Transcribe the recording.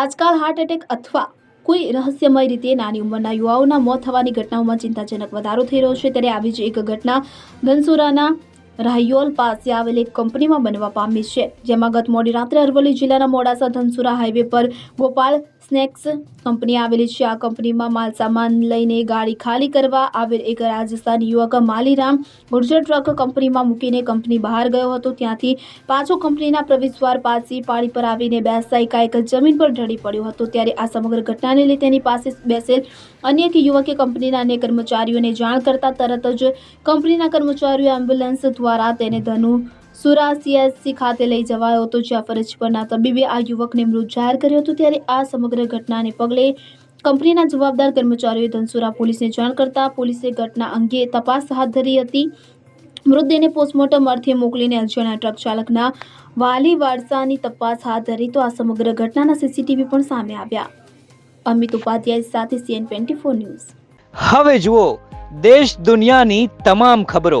આજકાલ heart attack અથવા કોઈ રહસ્યમય રીતે નાની ઉંમરના યુવાઓના મોત થવાની ઘટનાઓમાં ચિંતાજનક વધારો થઈ રહ્યો છે. ત્યારે આવી જ એક ઘટના ધનસુરાના રાહિયોલ પાસે આવેલી એક કંપનીમાં બનવા પામી છે, જેમાં ગત મોડી રાત્રે અરવલ્લી જિલ્લાના મોડાસા ધનસુરા હાઈવે પર ગોપાલ સ્નેક્સ કંપની આવેલી છે. આ કંપનીમાં માલ સામાન લઈને ગાડી ખાલી કરવા આવેલ એક રાજસ્થાની યુવક માલીરામ ગુર્જર ટ્રક કંપનીમાં મૂકીને કંપની બહાર ગયો હતો. ત્યાંથી પાછો કંપનીના પ્રવેશદ્વાર પાસે પાળી પર આવીને બેસતા એકાએક જમીન પર ઢળી પડ્યો હતો. ત્યારે આ સમગ્ર ઘટનાને લઈ તેની પાસે બેસેલ અન્ય યુવકે કંપનીના અન્ય કર્મચારીઓને જાણ કરતા તરત જ કંપનીના કર્મચારીઓ એમ્બ્યુલન્સ દ્વારા તેને ધનુ સુરા સીએસસી ખાતે લઈ જવાયો હતો, જ્યાં ફરજ પરના તબીબે આ યુવકને મૃત જાહેર કર્યો હતો. ત્યારે આ સમગ્ર ઘટનાને પગલે કંપનીના જવાબદાર કર્મચારીઓએ ધનસુરા પોલીસને જાણ કરતા પોલીસે ઘટના અંગે તપાસ હાથ ધરી હતી. મૃતદેહને પોસ્ટમોર્ટમ અર્થે મોકલીને અજાણ્યા ટ્રક ચાલકના વાલી વારસાની તપાસ હાથ ધરી તો આ સમગ્ર ઘટનાના સીસીટીવી પણ સામે આવ્યા. અમિત ઉપાધ્યાય સાથે સીએન ટ્વેન્ટી ફોર ન્યૂઝ. હવે જુઓ, દેશ દુનિયાની તમામ ખબરો.